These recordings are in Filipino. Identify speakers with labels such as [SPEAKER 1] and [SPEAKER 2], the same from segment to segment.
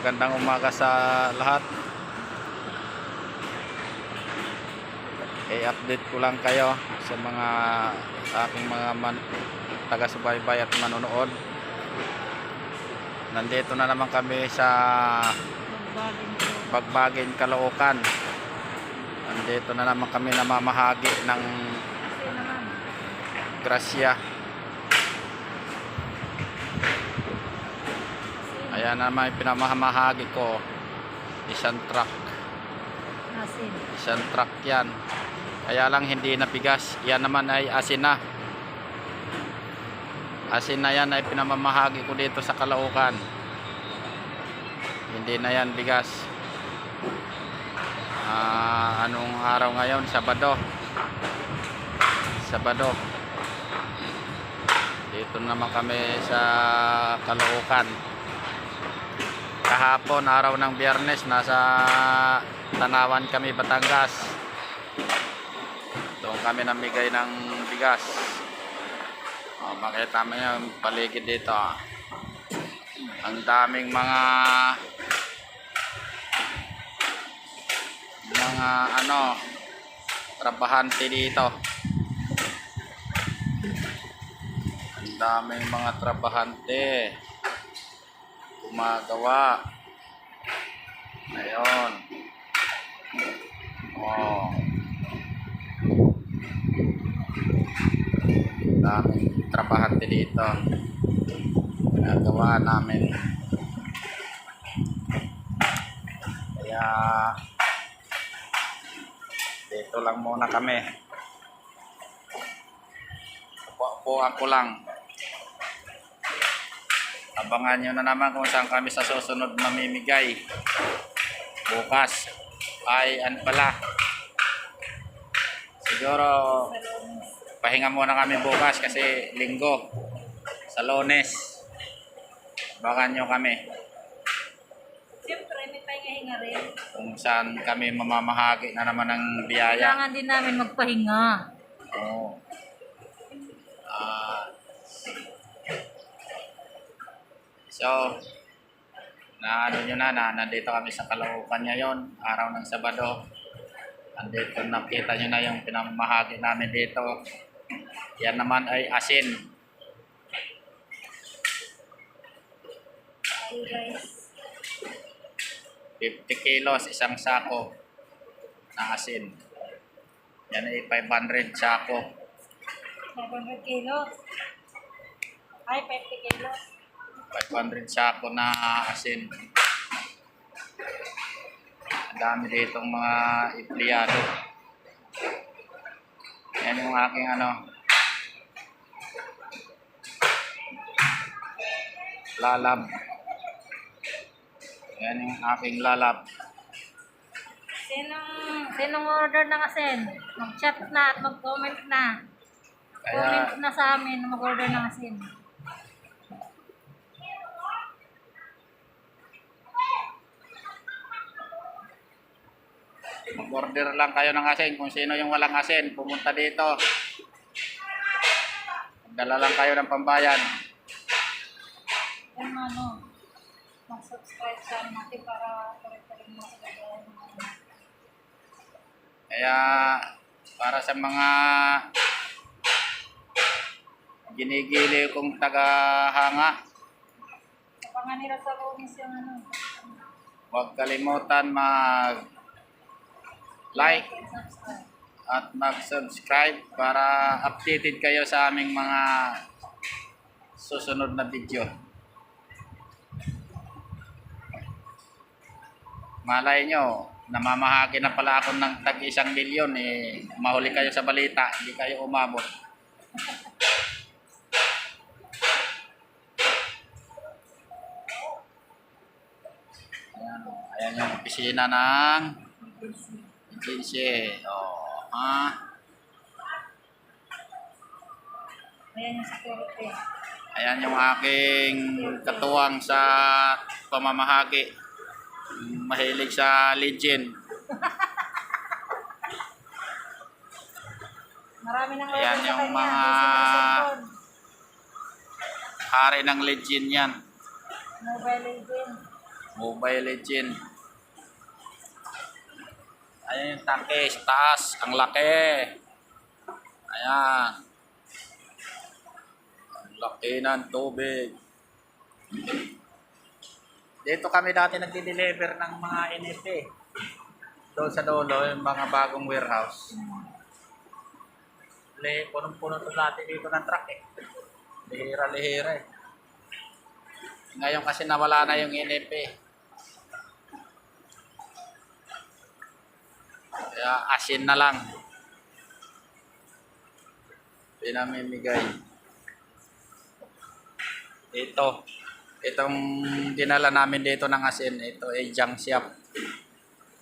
[SPEAKER 1] magandang umaga sa lahat. I-update ko lang kayo sa mga aking mga man, taga-subaybay at manonood. Nandito na naman kami sa Bagbagin, Caloocan. Nandito na naman kami namamahagi ng grasya. Ayan naman yung pinamamahagi ko. Isang truck.
[SPEAKER 2] Asin.
[SPEAKER 1] Isang truck yan. Kaya lang hindi napigas. Yan naman ay asin na. Asin na yan ay pinamamahagi ko dito sa Caloocan. Hindi na yan bigas. Ah, anong araw ngayon? Sabado. Sabado. Dito naman kami sa Caloocan kahapon araw ng biyernes nasa Tanawan kami Batangas. Doon kami namigay ng bigas. O, makita mo yung paligid dito. Ang daming mga mga ano trabahante dito. Ang daming mga trabahante gumagawa. Ayun. Oh. Daming trabahante dito. Ginagawa namin. Kaya dito lang muna kami. Upo-upuan ko lang. Abangan nyo na naman kung saan kami sa susunod mamimigay. Bukas ay ano pala. Siguro pahinga muna kami bukas kasi linggo. Sa lones. Abangan nyo kami
[SPEAKER 2] Siyempre, may pahinga-hinga rin.
[SPEAKER 1] kung saan kami mamamahagi na naman ng biyaya.
[SPEAKER 2] Kailangan din namin magpahinga.
[SPEAKER 1] Oo. Ah. So, na ano nyo na, na, nandito kami sa Caloocan ngayon, araw ng Sabado. Nandito, nakita nyo na yung pinamahagi namin dito. Yan naman ay asin.
[SPEAKER 2] Ay guys.
[SPEAKER 1] 50 kilos, isang sako na asin. Yan ay 500 sako.
[SPEAKER 2] 500 kilos. Ay, 50 kilos.
[SPEAKER 1] 500 sako na asin. Ang dami ditong mga empleyado. Yan yung aking ano. Lalab. Yan yung aking lalab.
[SPEAKER 2] Sinong, sinong order ng asin? Mag-chat na at mag-comment na. Comment na sa amin mag-order ng asin.
[SPEAKER 1] Mag-order lang kayo ng asin. Kung sino yung walang asin, pumunta dito. Dala lang kayo ng pambayan.
[SPEAKER 2] Yan ano, mag-subscribe sa natin para gagawin ng ano.
[SPEAKER 1] Kaya para sa mga ginigili kong tagahanga,
[SPEAKER 2] Kapangan nila sa lunis yung ano.
[SPEAKER 1] huwag kalimutan mag like at mag-subscribe para updated kayo sa aming mga susunod na video. Malay nyo, namamahagi na pala ako ng tag isang milyon eh, mahuli kayo sa balita, hindi kayo umabot. Ayan, ayan yung opisina ng agency. Oh, ha?
[SPEAKER 2] Ayan yung security.
[SPEAKER 1] Ayan yung aking katuwang sa pamamahagi. Mahilig sa legend.
[SPEAKER 2] Marami nang
[SPEAKER 1] Ayan yung mga-. Hari ng legend yan.
[SPEAKER 2] Mobile legend.
[SPEAKER 1] Mobile Legend. Ayan yung tangke sa taas. Ang laki. Ayan. Ang laki ng tubig. Dito kami dati nagdi-deliver ng mga NFT. Doon sa dulo, yung mga bagong warehouse. Le, punong-puno to dati dito ng truck eh. Lihira-lihira eh. Ngayon kasi nawala na yung NFP. Kaya asin na lang. Pinamimigay. Ito. Itong dinala namin dito ng asin, ito ay junk shop.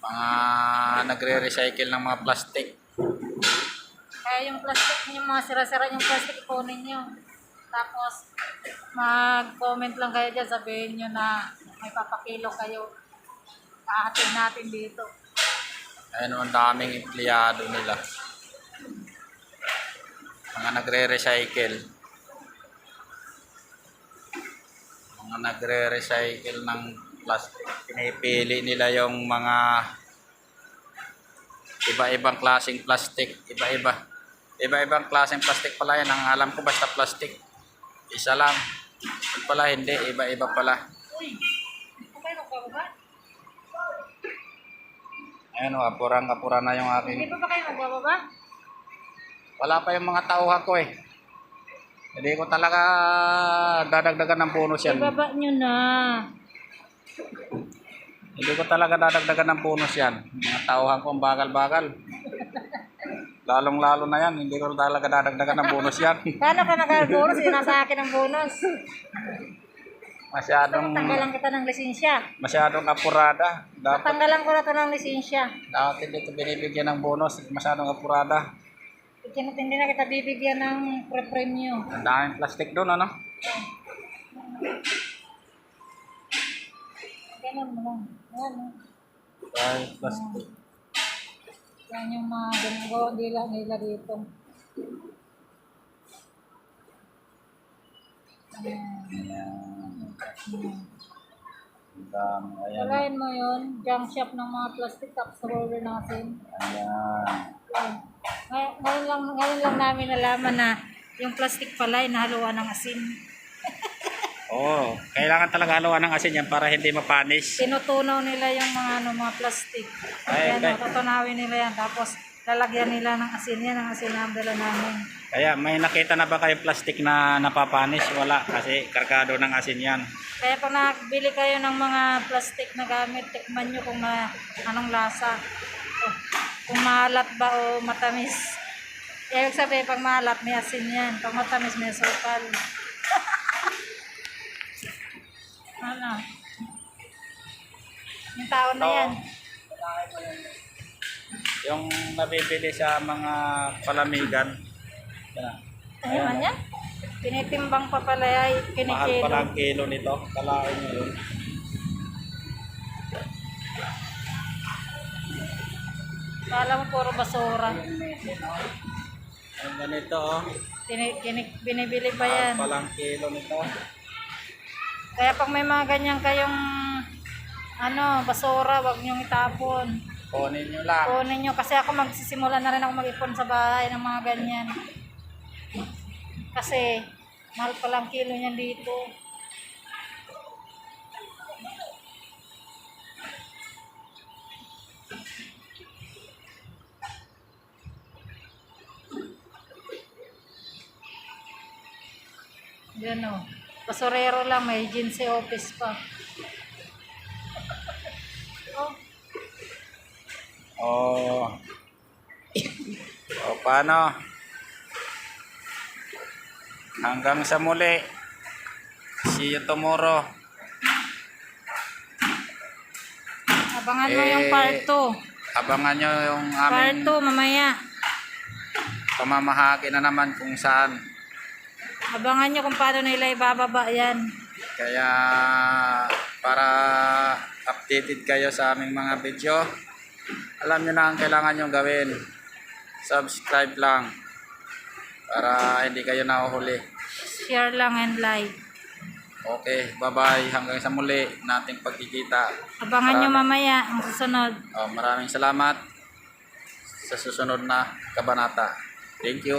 [SPEAKER 1] Mga nagre-recycle ng mga plastic.
[SPEAKER 2] Kaya yung plastic, yung mga sira-sira yung plastic, ipunin nyo. Tapos, mag-comment lang kayo dyan, sabihin nyo na may papakilo kayo. Kahatid natin dito.
[SPEAKER 1] Ayun, ang daming empleyado nila. Mga nagre-recycle. Mga nagre-recycle ng plastic. Pinipili nila yung mga iba-ibang klaseng plastic. Iba-iba. Iba-ibang klaseng plastic pala yan. Ang alam ko basta plastic. Isa lang. Pala hindi. Iba-iba pala.
[SPEAKER 2] Uy, okay na ba?
[SPEAKER 1] Ayun, oh, apurang-apura na yung aking
[SPEAKER 2] Hindi pa ba kayo magbababa?
[SPEAKER 1] Wala pa yung mga tauhan ko eh. Hindi ko talaga dadagdagan ng bonus yan.
[SPEAKER 2] Ibaba nyo na.
[SPEAKER 1] Hindi ko talaga dadagdagan ng bonus yan. Mga tauhan ko ang bagal-bagal. Lalong-lalo na yan. Hindi ko talaga dadagdagan ng bonus yan.
[SPEAKER 2] Paano ka nag-bonus? Sinasa akin ang bonus.
[SPEAKER 1] Masyadong,
[SPEAKER 2] Tanggalan kita ng lisensya.
[SPEAKER 1] masyadong apurada. Dapat,
[SPEAKER 2] Tanggalan ko na to ng lisensya.
[SPEAKER 1] dapat hindi ito binibigyan ng bonus. Masyadong apurada.
[SPEAKER 2] Tinutindi na kita bibigyan ng pre-premium.
[SPEAKER 1] Ang daming plastic doon, ano?
[SPEAKER 2] Ganun mo lang. Yan, oh.
[SPEAKER 1] Dahil plastic.
[SPEAKER 2] yan yung mga ginagawa nila nila dito. Ayan.
[SPEAKER 1] Ayan. Dami. Ayan.
[SPEAKER 2] Kalahin mo yun, junk shop ng mga plastic tapos roller natin.
[SPEAKER 1] Ayan.
[SPEAKER 2] Yan. Ngay- Ngayon lang, ngayon lang namin nalaman na yung plastic pala ay nahaluan ng asin.
[SPEAKER 1] Oo, kailangan talaga haluan ng asin yan para hindi mapanis.
[SPEAKER 2] Tinutunaw nila yung mga ano, mga plastic.
[SPEAKER 1] Ay,
[SPEAKER 2] Ayan,
[SPEAKER 1] kay-
[SPEAKER 2] o, tutunawin nila yan. Tapos lalagyan nila ng asin yan, ang asin na ang dala namin.
[SPEAKER 1] Kaya may nakita na ba kayo plastic na napapanis? Wala, kasi kargado ng asin yan.
[SPEAKER 2] Kaya pag nakabili kayo ng mga plastic na gamit, tikman nyo kung ma, anong lasa. O, kung maalat ba o matamis. Ibig sabihin, pag maalat, may asin yan. Pag matamis, may sukal. ano? Yung tao na yan.
[SPEAKER 1] Yung nabibili sa mga palamigan, yan.
[SPEAKER 2] Ano man yan? Tinitimbang pa pala ay
[SPEAKER 1] mahal
[SPEAKER 2] kinikilo.
[SPEAKER 1] pala ang kilo nito. Kalain nyo yun.
[SPEAKER 2] Kala mo puro basura.
[SPEAKER 1] Ang ganito, oh.
[SPEAKER 2] Tini, kinik, binibili pa
[SPEAKER 1] Mahal
[SPEAKER 2] yan.
[SPEAKER 1] pala ang kilo nito.
[SPEAKER 2] Kaya pag may mga ganyan kayong ano, basura, wag niyong itapon.
[SPEAKER 1] Kunin nyo lang.
[SPEAKER 2] Kunin niyo kasi ako magsisimula na rin ako mag-ipon sa bahay ng mga ganyan. Kasi mahal pa lang kilo niyan dito. Yan o. Basurero lang, may agency office pa. Oh,
[SPEAKER 1] Oh. O, paano? Hanggang sa muli. See you tomorrow.
[SPEAKER 2] abangan mo yung
[SPEAKER 1] Eh,
[SPEAKER 2] part 2.
[SPEAKER 1] Abangan nyo yung
[SPEAKER 2] Part
[SPEAKER 1] aming
[SPEAKER 2] 2 mamaya.
[SPEAKER 1] pamamahagi na naman kung saan.
[SPEAKER 2] Abangan nyo kung paano nila ibababa yan.
[SPEAKER 1] Kaya para updated kayo sa aming mga video, alam nyo na ang kailangan nyo gawin. Subscribe lang para hindi kayo nahuhuli.
[SPEAKER 2] Share lang and like.
[SPEAKER 1] Okay, bye-bye. Hanggang sa muli nating pagkikita.
[SPEAKER 2] Abangan nyo
[SPEAKER 1] Maraming-
[SPEAKER 2] mamaya ang susunod.
[SPEAKER 1] Oh, maraming salamat sa susunod na kabanata. Thank you.